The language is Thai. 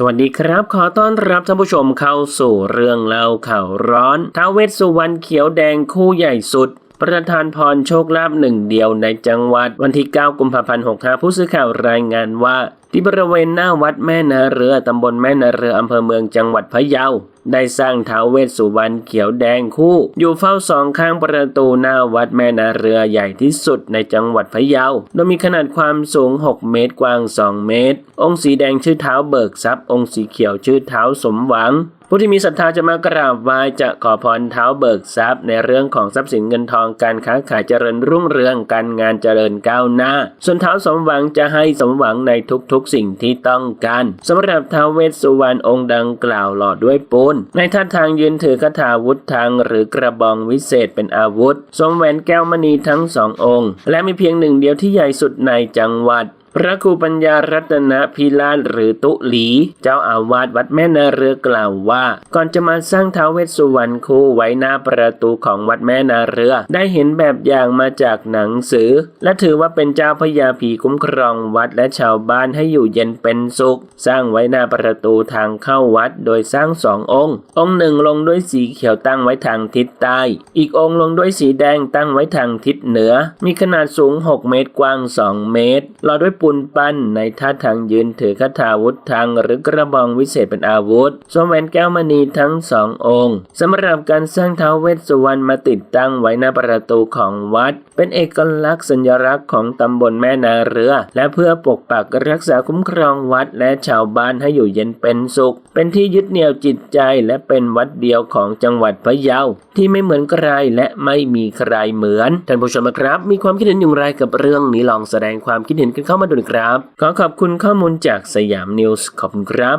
สวัสดีครับ ขอต้อนรับท่านผู้ชมเข้าสู่เรื่องเล่าข่าวร้อนท้าวเวสสุวรรณเขียวแดงคู่ใหญ่สุด ประธานพรโชคลาภหนึ่งเดียวในจังหวัดวันที่ 9 กุมภาพันธ์65ผู้สื่อข่าวรายงานว่า ที่บริเวณหน้าวัดแม่นาเรือตำบลแม่นาเรืออำเภอเมืองจังหวัดพะเยาได้สร้างท้าวเวสสุวรรณเขียวแดงคู่ อยู่เฝ้าสองข้างประตูหน้าวัดแม่นาเรือใหญ่ที่สุดในจังหวัดพะเยา โดยมีขนาดความสูง 6 เมตรกว้าง 2 เมตร องค์สีแดงชื่อเท้าเบิกทรัพย์องค์สีเขียวชื่อเท้าสมหวัง ผู้ที่มีศรัทธาจะมากราบไหว้จะขอพรเท้าเบิกทรัพย์ ในเรื่องของทรัพย์สินเงินทองการค้าขายเจริญรุ่งเรืองการงานเจริญก้าวหน้า ส่วนเท้าสมหวังจะให้สมหวังในทุกๆสิ่งที่ต้องการสำหรับท้าวเวสสุวรรณองค์ดังกล่าวหล่อด้วยปูนในท่าทางยืนถือคาถาวุธทางหรือกระบองวิเศษเป็นอาวุธสวมแหวนแก้วมณีทั้งสององค์ และมีเพียงหนึ่งเดียวที่ใหญ่สุดในจังหวัด พระครูปัญญารัตนพิลาศหรือตุหลี เจ้าอาวาสวัดแม่นาเรือกล่าวว่า ก่อนจะมาสร้างท้าวเวสสุวรรณคู่ไว้หน้าประตูของวัดแม่นาเรือ ได้เห็นแบบอย่างมาจากหนังสือ และถือว่าเป็นเจ้าพญาผีคุ้มครองวัดและชาวบ้านให้อยู่เย็นเป็นสุข สร้างไว้หน้าประตูทางเข้าวัด โดยสร้างสององค์ องค์หนึ่งลงด้วยสีเขียวตั้งไว้ทางทิศใต้ อีกองค์ลงด้วยสีแดงตั้งไว้ทางทิศเหนือ มีขนาดสูง 6 เมตรกว้าง 2 เมตรหล่อด้วยปูนปั้นในท่าทางยืนถือคาถาวุธทางหรือกระบองวิเศษเป็นอาวุธสวมแหวนแก้วมณีทั้งสององค์สำหรับการสร้างเท้าเวสสุวรรณมาติดตั้งไว้หน้าประตูของวัด เป็นเอกลักษณ์สัญลักษณ์ของตำบลแม่นาเรือ และเพื่อปกปักรักษาคุ้มครองวัดและชาวบ้านให้อยู่เย็นเป็นสุข เป็นที่ยึดเหนี่ยวจิตใจและเป็นวัดเดียวของจังหวัดพะเยาที่ไม่เหมือนใครและไม่มีใครเหมือนท่านผู้ชมครับ มีความคิดเห็นอย่างไรกับเรื่องนี้ลองแสดงความคิดเห็นกันเข้ามาดูนะครับ ขอขอบคุณข้อมูลจากสยามนิวส์ขอบคุณครับ